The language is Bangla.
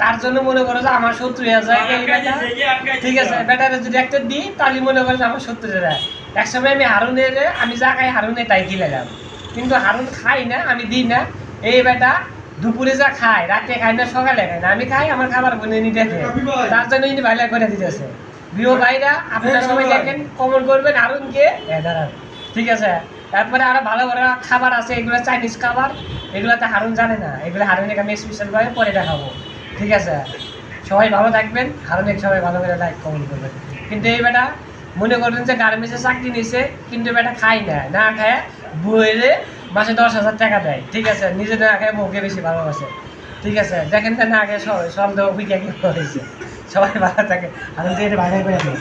তার জন্য মনে করো যে আমার শত্রু হয়ে যায় ঠিক আছে ব্যাটারে যদি একটা দিই তাহলে মনে করে যে আমার সত্তর হাজার। এক সময় আমি হারুনের আমি যা খাই হারুনে তাই দিলাম কিন্তু হারুন খাই না আমি দিই না। এই বেটা দুপুরে যা খায় রাতে খাই না সকালে খাই না। আমি খাই আমার খাবার বনে নিতে তার জন্য ইনি ভাইলা করে দিতেছে। প্রিয় ভাইরা আপনারা সবাই দেখেন কমন করবেন হারুনকে। ঠিক আছে তারপরে আরও ভালো ভালো খাবার আছে। এগুলো চাইনিজ খাবার। এগুলোতে হারুন জানে না। এগুলো হারুনকে আমি স্পেশাল ভাবে পরে দেখাবো। ঠিক আছে? সবাই ভালো থাকবেন। হারুনের সবাই ভালো করে লাইক কমেন্ট করবেন। কিন্তু এই বেটা মনে করেন যে গার্মেন্টসে চাকরি নিছে, কিন্তু বেটা খাই না। না খায়, বইলে মাসে দশ হাজার টাকা দেয়। ঠিক আছে? নিজে না খায়, বউকে বেশি ভালোবাসে। ঠিক আছে? দেখেন না খায়, সব সব দেওয়া হয়েছে। সবাই ভালো থাকে। আর করে।